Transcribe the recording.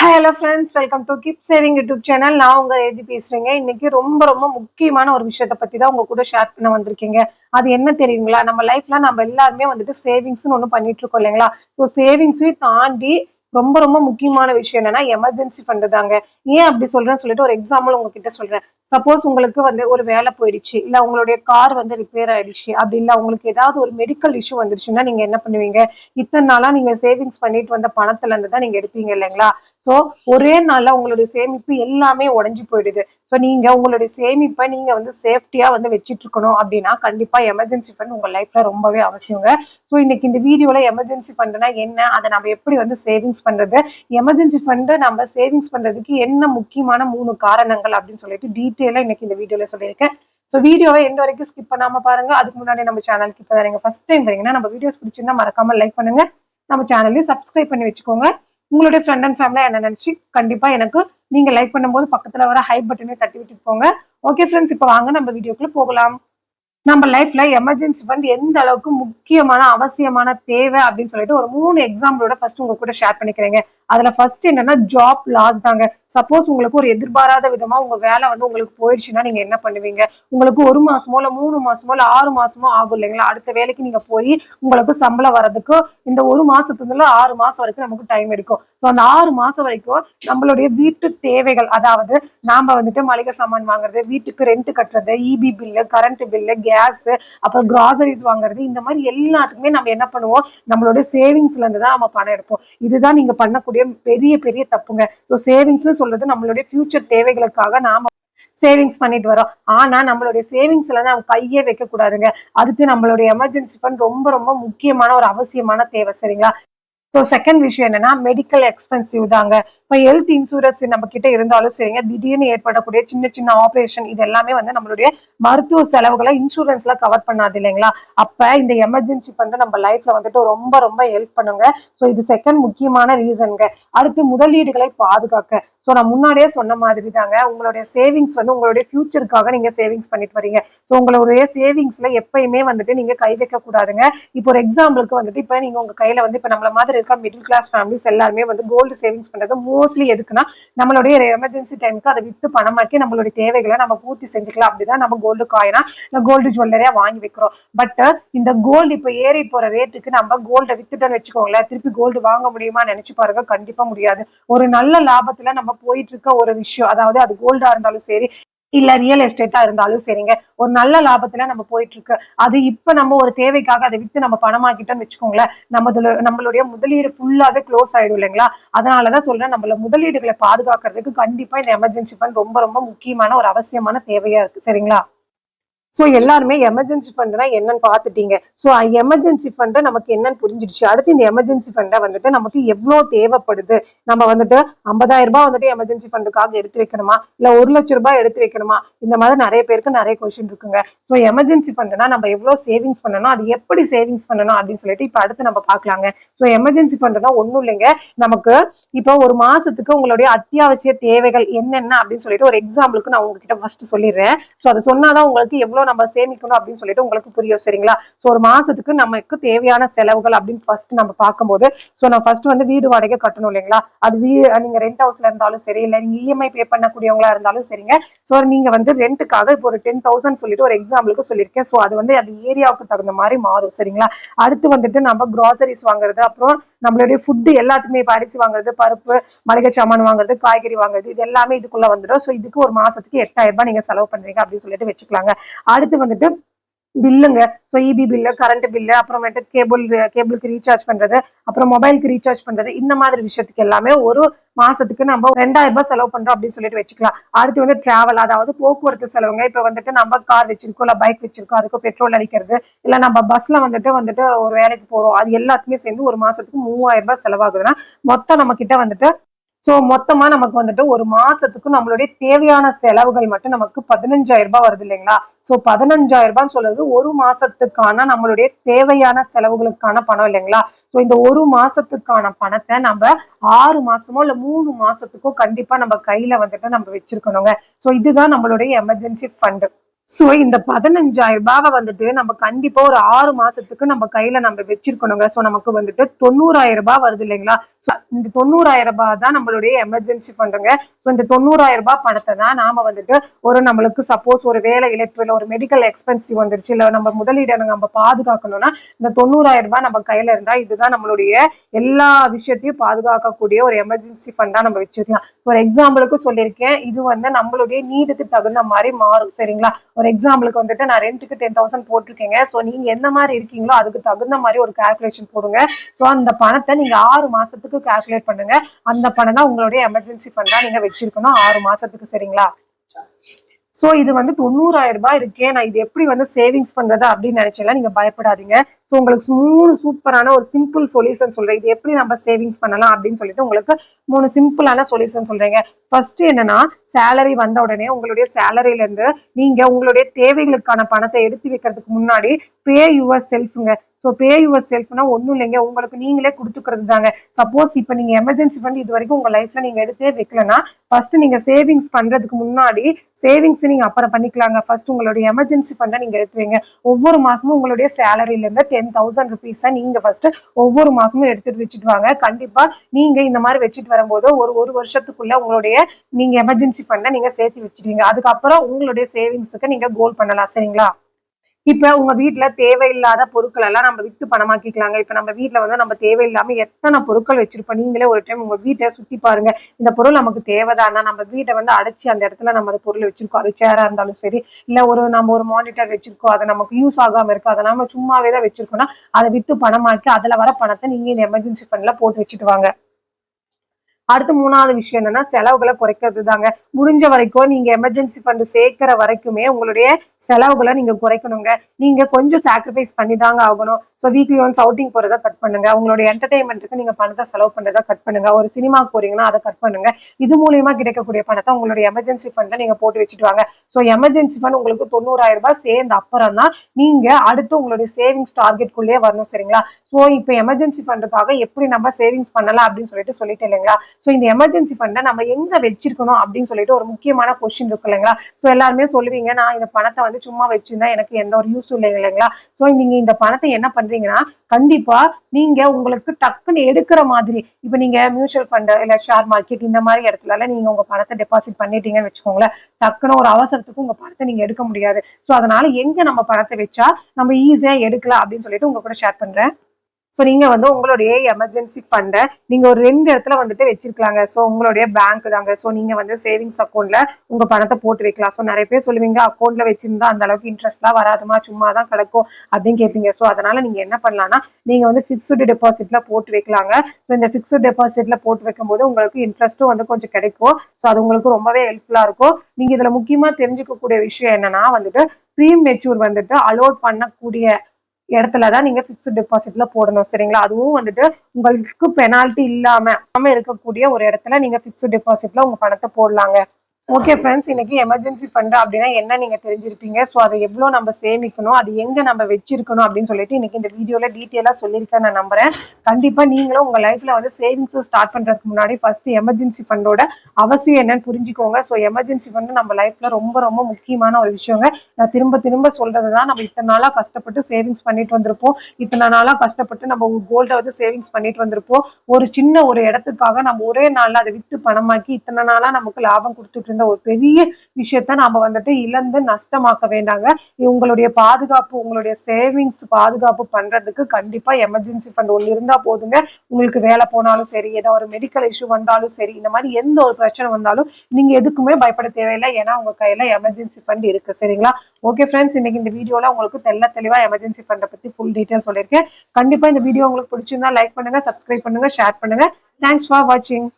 Hello friends welcome to keep saving YouTube channel நான் உங்க எழுதி பேசுறேங்க. இன்னைக்கு ரொம்ப ரொம்ப முக்கியமான ஒரு விஷயத்த பத்தி தான் உங்க கூட ஷேர் பண்ண வந்திருக்கீங்க. அது என்ன தெரியுங்களா? நம்ம லைஃப்ல நம்ம எல்லாருமே வந்துட்டு சேவிங்ஸ்னு ஒன்று பண்ணிட்டு இருக்கோம் இல்லைங்களா? ஸோ சேவிங்ஸையும் தாண்டி ரொம்ப ரொம்ப முக்கியமான விஷயம் என்னன்னா எமர்ஜென்சி ஃபண்டு தாங்க. ஏன் அப்படி சொல்றேன்னு சொல்லிட்டு ஒரு எக்ஸாம்பிள் உங்ககிட்ட சொல்றேன். சப்போஸ் உங்களுக்கு வந்து ஒரு வேலை போயிடுச்சு இல்ல உங்களுடைய கார் வந்து ரிப்பேர் ஆயிடுச்சு. அப்படி இல்ல உங்களுக்கு ஏதாவது ஒரு மெடிக்கல் இஷ்யூ வந்துருச்சுன்னா நீங்க என்ன பண்ணுவீங்க? இத்தனை நாளா நீங்க சேவிங்ஸ் பண்ணிட்டு வந்த பணத்துல இருந்து தான் நீங்க எடுப்பீங்க இல்லைங்களா? ஸோ ஒரே நாளில் உங்களுடைய சேமிப்பு எல்லாமே உடஞ்சி போயிடுது. ஸோ நீங்கள் உங்களுடைய சேமிப்பை நீங்கள் வந்து சேஃப்டியாக வந்து வச்சுட்டு இருக்கணும் அப்படின்னா கண்டிப்பாக எமர்ஜென்சி ஃபண்ட் உங்கள் லைஃப்பில் ரொம்பவே அவசியங்க. ஸோ இன்னைக்கு இந்த வீடியோவில் எமர்ஜென்சி ஃபண்ட்னா என்ன? அதை நம்ம எப்படி வந்து சேவிங்ஸ் பண்ணுறது எமர்ஜென்சி ஃபண்டை நம்ம சேவிங்ஸ் பண்ணுறதுக்கு என்ன முக்கியமான மூணு காரணங்கள் அப்படின்னு சொல்லிட்டு டீட்டெயிலாக இன்னைக்கு இந்த வீடியோவில் சொல்லியிருக்கேன். ஸோ வீடியோவை எந்த வரைக்கும் ஸ்கிப் பண்ணாமல் பாருங்கள் அதுக்கு முன்னாடி நம்ம சேனலுக்கு இப்போ நீங்க ஃபஸ்ட் டைம் வரீங்கன்னா நம்ம வீடியோஸ் பிடிச்சிருந்தா மறக்காமல் லைக் பண்ணுங்க. நம்ம சேனலையும் சப்ஸ்கிரைப் பண்ணி வச்சுக்கோங்க. உங்களுடைய ஃப்ரெண்ட் அண்ட் ஃபேமிலியா என்ன நினைச்சு கண்டிப்பா எனக்கு நீங்க லைக் பண்ணும்போது பக்கத்துல வர ஹை பட்டனே தட்டி விட்டுட்டு போங்க. ஓகே ஃப்ரெண்ட்ஸ் இப்போ வாங்க நம்ம வீடியோக்குள்ள போகலாம். நம்ம லைஃப்ல எமர்ஜென்சி ஃபண்ட் எந்த அளவுக்கு முக்கியமான அவசியமான தேவை அப்படின்னு சொல்லிட்டு ஒரு மூணு எக்ஸாம்பிளோட ஃபர்ஸ்ட் உங்க கூட ஷேர் பண்ணிக்கிறேங்க. அதுல ஃபர்ஸ்ட் என்னன்னா ஜாப் லாஸ் தாங்க. சப்போஸ் உங்களுக்கு ஒரு எதிர்பாராத விதமா உங்க வேலை வந்து உங்களுக்கு போயிடுச்சுன்னா நீங்க என்ன பண்ணுவீங்க? உங்களுக்கு ஒரு மாசமோ இல்ல மூணு மாசமோ இல்ல ஆறு மாசமோ ஆகும் இல்லைங்களா? அடுத்த வேலைக்கு நீங்க போய் உங்களுக்கு சம்பளம் வர்றதுக்கு இந்த ஒரு மாசத்துல ஆறு மாசம் வரைக்கும் நமக்கு டைம் எடுக்கும். ஸோ அந்த ஆறு மாசம் வரைக்கும் நம்மளுடைய வீட்டு தேவைகள் அதாவது நாம வந்துட்டு மளிகை சாமான் வாங்குறது வீட்டுக்கு ரெண்ட் கட்டுறது EB bill current bill gas அப்புறம் கிராசரிஸ் வாங்குறது இந்த மாதிரி எல்லாத்துக்குமே நம்ம என்ன பண்ணுவோம்? நம்மளோட சேவிங்ஸ்ல இருந்து தான் நம்ம பணம் எடுப்போம். இதுதான் நீங்க பண்ணக்கூடிய பெரிய பெரிய தப்புங்க. ஸோ சேவிங்ஸ் சொல்றது நம்மளுடைய ஃபியூச்சர் தேவைகளுக்காக நாம சேவிங்ஸ் பண்ணிட்டு வரோம். ஆனா நம்மளுடைய சேவிங்ஸ்ல இருந்து அவங்க கையே வைக்க கூடாதுங்க. அதுக்கு நம்மளுடைய எமர்ஜென்சி ஃபண்ட் ரொம்ப ரொம்ப முக்கியமான ஒரு அவசியமான தேவை சரிங்களா? ஸோ செகண்ட் விஷயம் என்னன்னா மெடிக்கல் எக்ஸ்பென்சிவ் தாங்க. இப்போ ஹெல்த் இன்சூரன்ஸ் நம்ம கிட்ட இருந்தாலும் சரிங்க. திடீர்னு ஏற்படக்கூடிய சின்ன சின்ன ஆப்ரேஷன் இது எல்லாமே வந்து நம்மளுடைய மருத்துவ செலவுகளை இன்சூரன்ஸ்ல கவர் பண்ணாது இல்லைங்களா? அப்ப இந்த எமர்ஜென்சி ஃபண்ட் நம்ம லைஃப்ல வந்துட்டு ரொம்ப ரொம்ப ஹெல்ப் பண்ணுங்க. ஸோ இது செகண்ட் முக்கியமான ரீசன்ங்க அடுத்து முதலீடுகளை பாதுகாக்க. ஸோ நான் முன்னாடியே சொன்ன மாதிரி தாங்க உங்களுடைய சேவிங்ஸ் வந்து உங்களுடைய ஃபியூச்சருக்காக நீங்க சேவிங்ஸ் பண்ணிட்டு வரீங்க. ஸோ உங்களுடைய சேவிங்ஸ்ல எப்பயுமே வந்துட்டு நீங்க கை வைக்க கூடாதுங்க. இப்போ ஒரு எக்ஸாம்பிளுக்கு வந்துட்டு இப்போ நீங்க உங்க கையில வந்து இப்போ நம்மள மாதிரி இருக்க மிடில் கிளாஸ் ஃபேமிலிஸ் எல்லாருமே வந்து கோல்டு சேவிங்ஸ் பண்றது மோஸ்ட்லி எதுக்குன்னா நம்மளுடைய எமர்ஜென்சி டைமுக்கு அதை வித்து பணமாக்கி நம்மளுடைய தேவைகளை நம்ம பூர்த்தி செஞ்சுக்கலாம். அப்படிதான் நம்ம கோல்டு காயினா கோல்டு ஜுவல்லரியா வாங்கி வைக்கிறோம். பட் இந்த கோல்டு இப்போ ஏறி போற ரேட்டுக்கு நம்ம கோல்டை வித்துட்டோம்னு வச்சுக்கோங்களேன் திருப்பி கோல்டு வாங்க முடியுமா நினைச்சு பாருங்க. கண்டிப்பா முடியாது. ஒரு நல்ல லாபத்துல நம்ம போயிட்டு இருக்க ஒரு விஷயம் அதாவது அது கோல்டா இருந்தாலும் சரி இல்ல ரியல் எஸ்டேட்டா இருந்தாலும் சரிங்க. ஒரு நல்ல லாபத்துல நம்ம போயிட்டு இருக்கு அது இப்ப நம்ம ஒரு தேவைக்காக அதை வித்து நம்ம பணமாக்கிட்டோம்னு வச்சுக்கோங்களேன் நம்மதுல நம்மளுடைய முதலீடு ஃபுல்லாவே க்ளோஸ் ஆயிடும் இல்லைங்களா? அதனாலதான் சொல்றேன் நம்மள முதலீடுகளை பாதுகாக்கிறதுக்கு கண்டிப்பா இந்த எமர்ஜென்சி ஃபண்ட் ரொம்ப ரொம்ப முக்கியமான ஒரு அவசியமான தேவையா இருக்கு. சரிங்களா? ஸோ எல்லாருமே எமர்ஜென்சி ஃபண்ட்னா என்னன்னு பார்த்துட்டீங்க. ஸோ எமர்ஜென்சி ஃபண்டை நமக்கு என்னன்னு புரிஞ்சிடுச்சு. அடுத்து இந்த எமர்ஜென்சி ஃபண்டை வந்துட்டு நமக்கு எவ்வளோ தேவைப்படுது? நம்ம வந்துட்டு ஐம்பதாயிரம் ரூபாய் வந்துட்டு எமர்ஜென்சி ஃபண்டுக்காக எடுத்து வைக்கணுமா? இல்லை ஒரு லட்ச ரூபாய் எடுத்து வைக்கணுமா? இந்த மாதிரி நிறைய பேருக்கு நிறைய கொஷின் இருக்குங்க. ஸோ எமர்ஜென்சி ஃபண்டுனா நம்ம எவ்வளோ சேவிங்ஸ் பண்ணணும்? அது எப்படி சேவிங்ஸ் பண்ணணும்? அப்படின்னு சொல்லிட்டு இப்போ அடுத்து நம்ம பார்க்கலாங்க. ஸோ எமர்ஜென்சி ஃபண்ட்னா ஒன்றும் இல்லைங்க. நமக்கு இப்போ ஒரு மாசத்துக்கு உங்களுடைய அத்தியாவசிய தேவைகள் என்னென்ன அப்படின்னு சொல்லிட்டு ஒரு எக்ஸாம்பிளுக்கு நான் உங்ககிட்ட ஃபர்ஸ்ட் சொல்லிடுறேன். ஸோ அதை சொன்னாதான் உங்களுக்கு எவ்வளோ எவ்வளவு நம்ம சேமிக்கணும் அப்படின்னு சொல்லிட்டு உங்களுக்கு புரியும் சரிங்களா? ஸோ ஒரு மாசத்துக்கு நமக்கு தேவையான செலவுகள் அப்படின்னு ஃபர்ஸ்ட் நம்ம பார்க்கும்போது ஸோ நம்ம ஃபர்ஸ்ட் வந்து வீடு வாடகை கட்டணும் இல்லைங்களா? அது வீ நீங்க ரெண்ட் ஹவுஸ்ல இருந்தாலும் சரி இல்லை நீங்க இஎம்ஐ பே பண்ணக்கூடியவங்களா இருந்தாலும் சரிங்க. ஸோ நீங்க வந்து ரெண்ட்டுக்காக இப்போ ஒரு டென் தௌசண்ட் சொல்லிட்டு ஒரு எக்ஸாம்பிளுக்கு சொல்லியிருக்கேன். ஸோ அது வந்து அது ஏரியாவுக்கு தகுந்த மாதிரி மாறும் சரிங்களா? அடுத்து வந்துட்டு நம்ம கிராசரிஸ் வாங்குறது அப்புறம் நம்மளுடைய ஃபுட்டு எல்லாத்துக்குமே இப்போ அரிசி வாங்குறது பருப்பு மளிகை சாமான் வாங்குறது காய்கறி வாங்குறது இது எல்லாமே இதுக்குள்ள வந்துடும். ஸோ இதுக்கு ஒரு மாசத்துக்கு எட்டாயிரம் ரூபாய் நீங்க செலவு பண்றீங்க அப்படின்னு சொல்லிட்டு வச்சுக்கலாங்க. அடுத்து வந்துட்டு பில்லுங்க. So EB bill current bill அப்புறமேட்டு கேபிள் கேபிளுக்கு ரீசார்ஜ் பண்றது அப்புறம் மொபைலுக்கு ரீசார்ஜ் பண்றது இந்த மாதிரி விஷயத்துக்கு எல்லாமே ஒரு மாசத்துக்கு நம்ம ரெண்டாயிரம் ரூபாய் செலவு பண்றோம் அப்படின்னு சொல்லிட்டு வச்சுக்கலாம். அடுத்து வந்து டிராவல் அதாவது போக்குவரத்து செலவுங்க. இப்ப வந்துட்டு நம்ம கார் வச்சிருக்கோம் இல்ல பைக் வச்சிருக்கோம் அதுக்கு பெட்ரோல் அடிக்கிறது இல்ல நம்ம பஸ்ல வந்துட்டு வந்துட்டு ஒரு வேலைக்கு போறோம் அது எல்லாத்துக்குமே சேர்ந்து ஒரு மாசத்துக்கு மூவாயிரம் ரூபாய் செலவாகுதுன்னா மொத்தம் நம்ம கிட்ட வந்துட்டு சோ மொத்தமா நமக்கு வந்துட்டு ஒரு மாசத்துக்கு நம்மளுடைய தேவையான செலவுகள் மட்டும் நமக்கு பதினஞ்சாயிரம் ரூபாய் வருது இல்லைங்களா? சோ பதினஞ்சாயிரம் ரூபான்னு சொல்றது ஒரு மாசத்துக்கான நம்மளுடைய தேவையான செலவுகளுக்கான பணம் இல்லைங்களா? சோ இந்த ஒரு மாசத்துக்கான பணத்தை நம்ம ஆறு மாசமோ இல்ல மூணு மாசத்துக்கோ கண்டிப்பா நம்ம கையில வந்துட்டு நம்ம வச்சிருக்கணுங்க. சோ இதுதான் நம்மளுடைய எமர்ஜென்சி ஃபண்ட் சோ இந்த பதினஞ்சாயிரம் ரூபாவை வந்துட்டு நம்ம கண்டிப்பா ஒரு ஆறு மாசத்துக்கு நம்ம கையில நம்ம வச்சிருக்கணுங்க. சோ நமக்கு வந்துட்டு தொண்ணூறாயிரம் ரூபாய் வருது இல்லைங்களா? ஸோ இந்த தொண்ணூறாயிரம் ரூபாய் தான் நம்மளுடைய எமர்ஜென்சி ஃபண்டுங்க ஸோ இந்த தொண்ணூறாயிரம் ரூபாய் பணத்தை தான் நாம வந்துட்டு ஒரு நம்மளுக்கு சப்போஸ் ஒரு வேலை இழப்பு இல்லை ஒரு மெடிக்கல் எக்ஸ்பென்சிவ் வந்துருச்சு இல்ல நம்ம முதலீடு நம்ம பாதுகாக்கணும்னா இந்த தொண்ணூறாயிரம் ரூபாய் நம்ம கையில இருந்தா இதுதான் நம்மளுடைய எல்லா விஷயத்தையும் பாதுகாக்கக்கூடிய ஒரு எமர்ஜென்சி ஃபண்டா நம்ம வச்சுக்கலாம் ஒரு எக்ஸாம்பிளுக்கு சொல்லியிருக்கேன். இது வந்து நம்மளுடைய நீடுக்கு தகுந்த மாதிரி மாறும். சரிங்களா? ஒரு எக்ஸாம்பிளுக்கு வந்துட்டு நான் ரெண்ட்டுக்கு டென் தௌசண்ட் போட்டிருக்கேங்க. ஸோ நீங்க எந்த மாதிரி இருக்கீங்களோ அதுக்கு தகுந்த மாதிரி ஒரு கால்குலேஷன் போடுங்க. ஸோ அந்த பணத்தை நீங்க ஆறு மாசத்துக்கு கால்குலேட் பண்ணுங்க. அந்த பணம் தான் உங்களுடைய எமர்ஜென்சி ஃபண்டா நீங்க வச்சிருக்கணும். ஆறு மாசத்துக்கு சரிங்களா? ஸோ இது வந்து தொண்ணூறாயிரம் ரூபாய் இருக்கே. நான் இது எப்படி வந்து சேவிங்ஸ் பண்றது அப்படின்னு நினைச்சல நீங்க பயப்படாதீங்க. ஸோ உங்களுக்கு மூணு சூப்பரான ஒரு சிம்பிள் சொல்யூஷன் சொல்றேன். இது எப்படி நம்ம சேவிங்ஸ் பண்ணலாம் அப்படின்னு சொல்லிட்டு உங்களுக்கு மூணு சிம்பிளான சொல்யூஷன் சொல்றீங்க. ஃபர்ஸ்ட் என்னன்னா சேலரி வந்த உடனே உங்களுடைய சேலரியில இருந்து நீங்க உங்களுடைய தேவைகளுக்கான பணத்தை எடுத்து வைக்கிறதுக்கு முன்னாடி பே யுவர் செல்ஃபுங்க ஸோ பே யுவர் செல்ஃப்னா ஒன்றும் இல்லைங்க. உங்களுக்கு நீங்களே கொடுத்துக்கிறது தாங்க சப்போஸ் இப்போ நீங்கள் எமர்ஜென்சி ஃபண்ட் இது வரைக்கும் உங்கள் லைஃப்ல நீங்கள் எடுத்தே வைக்கலன்னா ஃபர்ஸ்ட் நீங்கள் சேவிங்ஸ் பண்ணுறதுக்கு முன்னாடி சேவிங்ஸ் நீங்கள் அப்புறம் பண்ணிக்கலாங்க. ஃபர்ஸ்ட் உங்களுடைய எமர்ஜென்சி ஃபண்டை நீங்கள் எடுத்து வைங்க. ஒவ்வொரு மாதமும் உங்களுடைய சேலரியிலேருந்து டென் தௌசண்ட் ருபீஸை நீங்கள் ஃபர்ஸ்ட் ஒவ்வொரு மாதமும் எடுத்துட்டு வச்சுட்டு வாங்க. கண்டிப்பாக நீங்கள் இந்த மாதிரி வச்சுட்டு வரும்போது ஒரு ஒரு வருஷத்துக்குள்ள உங்களுடைய நீங்கள் எமர்ஜென்சி ஃபண்டை நீங்கள் சேர்த்து வச்சுருவீங்க அதுக்கப்புறம் உங்களுடைய சேவிங்ஸுக்கு நீங்கள் கோல் பண்ணலாம். சரிங்களா? இப்போ உங்க வீட்டில் தேவையில்லாத பொருட்கள் எல்லாம் நம்ம வித்து பணமாக்கிக்கலாங்க. இப்போ நம்ம வீட்டில் வந்து நம்ம தேவையில்லாம எத்தனை பொருட்கள் வச்சிருப்போம்? நீங்களே ஒரு டைம் உங்க வீட்டை சுத்தி பாருங்க. இந்த பொருள் நமக்கு தேவைதானா? நம்ம வீட்டை வந்து அடைச்சி அந்த இடத்துல நம்ம அந்த பொருள் வச்சிருக்கோம். அது சேரா இருந்தாலும் சரி இல்லை ஒரு நம்ம ஒரு மானிட்டர் வச்சிருக்கோம். அது நமக்கு யூஸ் ஆகாம இருக்கு அதை நம்ம சும்மாவே தான் வச்சிருக்கோம்னா அதை வித்து பணமாக்கி அதுல வர பணத்தை நீங்க இந்த எமர்ஜென்சி ஃபண்ட்ல போட்டு வச்சுட்டு வாங்க. அடுத்து மூணாவது விஷயம் என்னன்னா செலவுகளை குறைக்கிறது தாங்க முடிஞ்ச வரைக்கும் நீங்க எமர்ஜென்சி ஃபண்ட் சேர்க்கிற வரைக்குமே உங்களுடைய செலவுகளை நீங்க குறைக்கணுங்க. நீங்க கொஞ்சம் சாக்ரிஃபைஸ் பண்ணி தாங்க ஆகணும். ஸோ வீக்லி ஒன்ஸ் அவுட்டிங் போறதை கட் பண்ணுங்க. உங்களுடைய என்டர்டைன்மெண்ட்டுக்கு நீங்க பணத்தை செலவு பண்றதை கட் பண்ணுங்க. ஒரு சினிமா போறீங்கன்னா அதை கட் பண்ணுங்க. இது மூலியமா கிடைக்கக்கூடிய பணத்தை உங்களுடைய எமர்ஜென்சி ஃபண்ட்ல நீங்க போட்டு வச்சுட்டு வாங்க. ஸோ எமர்ஜென்சி ஃபண்ட் உங்களுக்கு தொண்ணூறாயிரம் ரூபாய் சேர்ந்த அப்புறம் தான் நீங்க அடுத்து உங்களுடைய சேவிங்ஸ் டார்கெட்குள்ளேயே வரணும் சரிங்களா? ஸோ இப்போ எமர்ஜென்சி ஃபண்டுக்காக எப்படி நம்ம சேவிங்ஸ் பண்ணலாம் அப்படின்னு சொல்லிட்டு சொல்லிட்டு இல்லைங்களா? ஸோ இந்த எமர்ஜென்சி ஃபண்டை நம்ம எங்க வச்சிருக்கணும் அப்படின்னு சொல்லிட்டு ஒரு முக்கியமான கொஸ்டின் இருக்கு இல்லைங்களா? ஸோ எல்லாருமே சொல்லுவீங்க நான் இந்த பணத்தை வந்து சும்மா வச்சிருந்தா எனக்கு எந்த ஒரு யூஸ் இல்லை இல்லைங்களா? ஸோ நீங்க இந்த பணத்தை என்ன பண்றீங்கன்னா கண்டிப்பா நீங்க உங்களுக்கு டக்குன்னு எடுக்கிற மாதிரி இப்போ நீங்க மியூச்சுவல் ஃபண்ட் இல்ல ஷேர் மார்க்கெட் இந்த மாதிரி இடத்துல நீங்க உங்க பணத்தை டெபாசிட் பண்ணிட்டீங்கன்னு வச்சுக்கோங்களேன் டக்குன்னு ஒரு அவசரத்துக்கு உங்க பணத்தை நீங்க எடுக்க முடியாது. ஸோ அதனால எங்க நம்ம பணத்தை வச்சா நம்ம ஈஸியா எடுக்கலாம் அப்படின்னு சொல்லிட்டு உங்க கூட ஷேர் பண்றேன். ஸோ நீங்கள் வந்து உங்களுடைய எமர்ஜென்சி ஃபண்டை நீங்கள் ஒரு ரெண்டு இடத்துல வந்துட்டு வச்சிருக்கலாங்க. ஸோ உங்களுடைய பேங்க் தாங்க. ஸோ நீங்கள் வந்து சேவிங்ஸ் அக்கௌண்ட்டில் உங்கள் பணத்தை போட்டு வைக்கலாம். ஸோ நிறைய பேர் சொல்லுவீங்க அக்கௌண்ட்டில் வச்சிருந்தா அந்த அளவுக்கு இன்ட்ரெஸ்ட்லாம் வராதுமா சும்மா தான் கிடக்கும். அப்படின்னு கேட்பீங்க ஸோ அதனால் நீங்கள் என்ன பண்ணலாம்னா நீங்கள் வந்து ஃபிக்ஸ்டு டெபாசிட்டில் போட்டு வைக்கலாங்க. ஸோ இந்த ஃபிக்ஸ்டு டெபாசிட்டில் போட்டு வைக்கும்போது உங்களுக்கு இன்ட்ரெஸ்ட்டும் வந்து கொஞ்சம் கிடைக்கும். ஸோ அது உங்களுக்கு ரொம்பவே ஹெல்ப்ஃபுல்லாக இருக்கும். நீங்கள் இதில் முக்கியமாக தெரிஞ்சுக்கக்கூடிய விஷயம் என்னன்னா வந்துட்டு ப்ரீ மெச்சூர் வந்துட்டு அலோட் பண்ணக்கூடிய இடத்துல தான் நீங்க ஃபிக்ஸ்ட் டெபாசிட்ல போடணும் சரிங்களா? அதுவும் வந்துட்டு உங்களுக்கு பெனால்ட்டி இல்லாம இருக்கக்கூடிய ஒரு இடத்துல நீங்க ஃபிக்ஸ்ட் டெபாசிட்ல உங்க பணத்தை போடலாங்க. ஓகே ஃப்ரெண்ட்ஸ் இன்னைக்கு எமர்ஜென்சி ஃபண்ட் அப்படின்னா என்ன நீங்க தெரிஞ்சிருப்பீங்க? ஸோ அதை எவ்வளோ நம்ம சேமிக்கணும்? அது எங்க நம்ம வச்சிருக்கணும் அப்படின்னு சொல்லிட்டு இன்னைக்கு இந்த வீடியோல டீட்டெயிலாக சொல்லியிருக்கேன் நான் நம்புறேன். கண்டிப்பா நீங்களும் உங்க லைஃப்ல வந்து சேவிங்ஸ் ஸ்டார்ட் பண்றதுக்கு முன்னாடி ஃபர்ஸ்ட் எமர்ஜென்சி ஃபண்டோட அவசியம் என்னன்னு புரிஞ்சுக்கோங்க. ஸோ எமர்ஜென்சி ஃபண்ட் நம்ம லைஃப்ல ரொம்ப ரொம்ப முக்கியமான ஒரு விஷயங்க. நான் திரும்ப திரும்ப சொல்றது தான் நம்ம இத்தனை நாளா கஷ்டப்பட்டு சேவிங்ஸ் பண்ணிட்டு வந்திருப்போம். இத்தனை நாளா கஷ்டப்பட்டு நம்ம கோல்டை வந்து சேவிங்ஸ் பண்ணிட்டு வந்திருப்போம். ஒரு சின்ன ஒரு இடத்துக்காக நம்ம ஒரே நாள்ல அதை வித்து பணமாக்கி இத்தனை நாளா நமக்கு லாபம் கொடுத்துட்டு இருந்த ஒரு பெரிய விஷயத்த நாம வந்துட்டு இழந்து நஷ்டமாக்க வேண்டாங்க. உங்களுடைய பாதுகாப்பு உங்களுடைய சேவிங்ஸ் பாதுகாப்பு பண்றதுக்கு கண்டிப்பா எமர்ஜென்சி ஃபண்ட் ஒன்று இருந்தா போதுங்க. உங்களுக்கு வேலை போனாலும் சரி ஏதோ ஒரு மெடிக்கல் இஷ்யூ வந்தாலும் சரி இந்த மாதிரி எந்த ஒரு பிரச்சனை வந்தாலும் நீங்க எதுக்குமே பயப்பட தேவையில்லை. ஏன்னா உங்க கையில எமர்ஜென்சி ஃபண்ட் இருக்கு. சரிங்களா? ஓகே ஃப்ரெண்ட்ஸ் இன்னைக்கு இந்த வீடியோல உங்களுக்கு தெல்ல தெளிவா எமர்ஜென்சி ஃபண்டை பத்தி ஃபுல் டீட்டெயில் சொல்லியிருக்கேன். கண்டிப்பா இந்த வீடியோ உங்களுக்கு பிடிச்சிருந்தா லைக் பண்ணுங்க சப்ஸ்கிரைப் பண்ணுங்க ஷேர் பண்ணுங்க. தேங்க்ஸ் ஃபார் வாட்சிங்